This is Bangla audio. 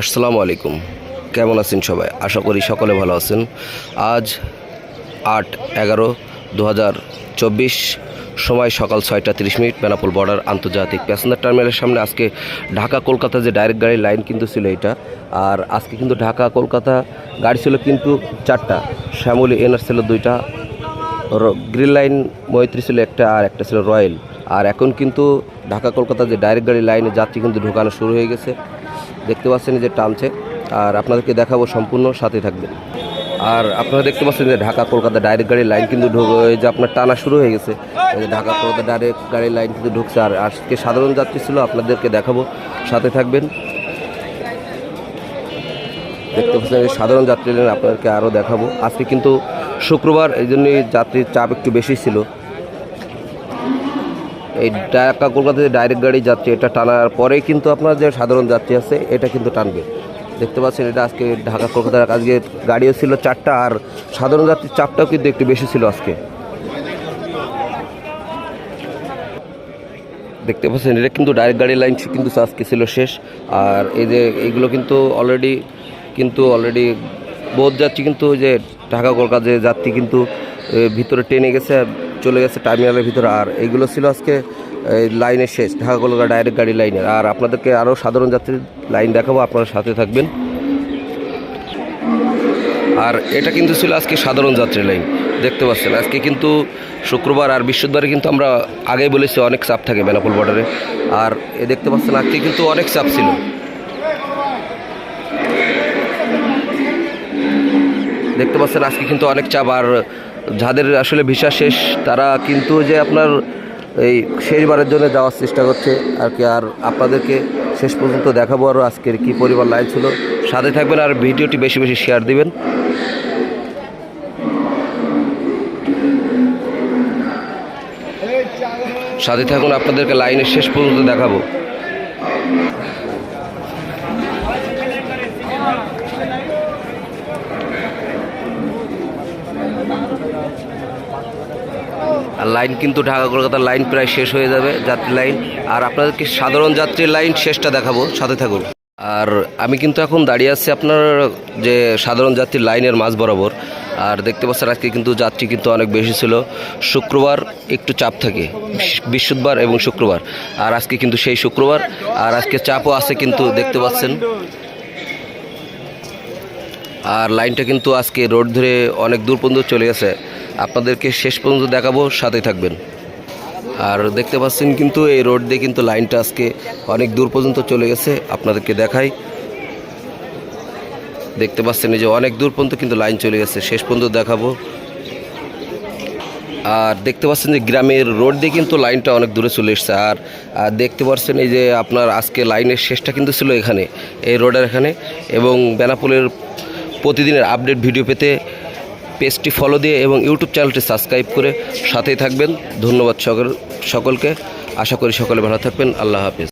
আসসালামু আলাইকুম। কেমন আছেন সবাই? আশা করি সকলে ভালো আছেন। আজ আট এগারো দু সময় সকাল ছয়টা তিরিশ মিনিট, বেনাপুল বর্ডার আন্তর্জাতিক প্যাসেঞ্জার টার্মিনালের সামনে। আজকে ঢাকা কলকাতা যে ডাইরেক্ট গাড়ির লাইন কিন্তু ছিল এটা, আর আজকে কিন্তু ঢাকা কলকাতা গাড়ি ছিল কিন্তু চারটা। শ্যামলী এনার ছিল দুইটা গ্রিন লাইন মৈত্রী ছিল একটা, আর একটা ছিল রয়্যাল। আর এখন কিন্তু ঢাকা কলকাতা যে ডাইরেক্ট গাড়ি লাইনে যাত্রী কিন্তু ঢোকানো শুরু হয়ে গেছে। দেখতে পাচ্ছেন যে টানছে, আর আপনাদেরকে দেখাবো সম্পূর্ণ, সাথে থাকবেন। আর আপনারা দেখতে পাচ্ছেন যে ঢাকা কলকাতা ডাইরেক্ট গাড়ির লাইন কিন্তু যে আপনার টানা শুরু হয়ে গেছে। ঢাকা কলকাতা ডাইরেক্ট গাড়ির লাইন কিন্তু ঢুকছে। আর আজকে সাধারণ যাত্রী ছিল, আপনাদেরকে দেখাবো, সাথে থাকবেন। দেখতে পাচ্ছেন সাধারণ যাত্রী আপনাদেরকে আরও দেখাবো। আজকে কিন্তু শুক্রবার, এই জন্যই যাত্রীর চাপ একটু বেশি ছিল। এই ঢাকা কলকাতা যে ডাইরেক্ট গাড়ি যাচ্ছে, এটা টানার পরে কিন্তু আপনার যে সাধারণ যাত্রী আছে, এটা কিন্তু টানবে। দেখতে পাচ্ছেন, এটা আজকে ঢাকা কলকাতার আজকে গাড়িও ছিল চারটা, আর সাধারণ যাত্রীর চাপটাও কিন্তু একটু বেশি ছিল আজকে। দেখতে পাচ্ছেন, এটা কিন্তু ডাইরেক্ট গাড়ির লাইন কিন্তু আজকে ছিল শেষ। আর এই যে এইগুলো কিন্তু অলরেডি কিন্তু অলরেডি বোধ যাত্রী কিন্তু যে ঢাকা কলকাতা যে যাত্রী কিন্তু ভিতরে ট্রেনে গেছে চলে গেছে টার্মিনালের ভিতরে। আর এইগুলো ছিল আজকে, এই লাইনের শেষ, ঢাকা কলকাতা ডাইরেক্ট গাড়ি লাইনের আর আপনাদেরকে আরও সাধারণ যাত্রীর লাইন দেখাবো, আপনারা সাথে থাকবেন। আর এটা কিন্তু ছিল আজকে সাধারণ যাত্রী লাইন, দেখতে পাচ্ছেন। আজকে কিন্তু শুক্রবার আর বৃহস্পতিবারে কিন্তু আমরা আগেই বলেছি, অনেক চাপ থাকে বেনাপুল বর্ডারে। আর এ দেখতে পাচ্ছেন, আজকে কিন্তু অনেক চাপ ছিল। দেখতে পাচ্ছেন, আজকে কিন্তু অনেক চাপ। আর যাদের আসলে ভিসা শেষ, তারা কিন্তু যে আপনার এই শেষবারের জন্য যাওয়ার চেষ্টা করছে, আর কি, আর আপনাদেরকে শেষ পর্যন্ত দেখাবো আরও আজকের কী পরিমাণ লাইন ছিল। সাথে থাকবেন আর ভিডিওটি বেশি বেশি শেয়ার দিবেন। সাথে থাকুন, আপনাদেরকে লাইনের শেষ পর্যন্ত দেখাবো। আর লাইন কিন্তু ঢাকা কলকাতার লাইন প্রায় শেষ হয়ে যাবে যাত্রী লাইন। আর আপনাদেরকে সাধারণ যাত্রীর লাইন শেষটা দেখাবো, সাথে থাকুন। আর আমি কিন্তু এখন দাঁড়িয়ে আছি আপনার যে সাধারণ যাত্রীর লাইনের মাঝ বরাবর। আর দেখতে পাচ্ছেন আজকে কিন্তু যাত্রী কিন্তু অনেক বেশি ছিল। শুক্রবার একটু চাপ থাকে বৃহ- বৃহস্পতিবার এবং শুক্রবার। আর আজকে কিন্তু সেই শুক্রবার, আর আজকে চাপও আছে কিন্তু দেখতে পাচ্ছেন। আর লাইনটা কিন্তু আজকে রোড ধরে অনেক দূর পর্যন্ত চলে গেছে। আপনাদেরকে শেষ পর্যন্ত দেখাবো, সাথে থাকবেন। আর দেখতে পাচ্ছেন কিন্তু এই রোড দিয়ে কিন্তু লাইনটা আজকে অনেক দূর পর্যন্ত চলে গেছে, আপনাদেরকে দেখাই। দেখতে পাচ্ছেন এই যে অনেক দূর পর্যন্ত কিন্তু লাইন চলে গেছে, শেষ পর্যন্ত দেখাবো। আর দেখতে পাচ্ছেন যে গ্রামের রোড দিয়ে কিন্তু লাইনটা অনেক দূরে চলে এসছে, আর দেখতে পাচ্ছেন এই যে আপনার আজকে লাইনের শেষটা কিন্তু ছিল এখানে, এই রোডের এখানে। এবং বেনাপুলের প্রতিদিনের আপডেট ভিডিও পেতে পেজটি ফলো দিয়ে এবং ইউটিউব চ্যানেলটি সাবস্ক্রাইব করে সাথেই থাকবেন। ধন্যবাদ সকল সকলকে। আশা করি সকলে ভালো থাকবেন। আল্লাহ হাফিজ।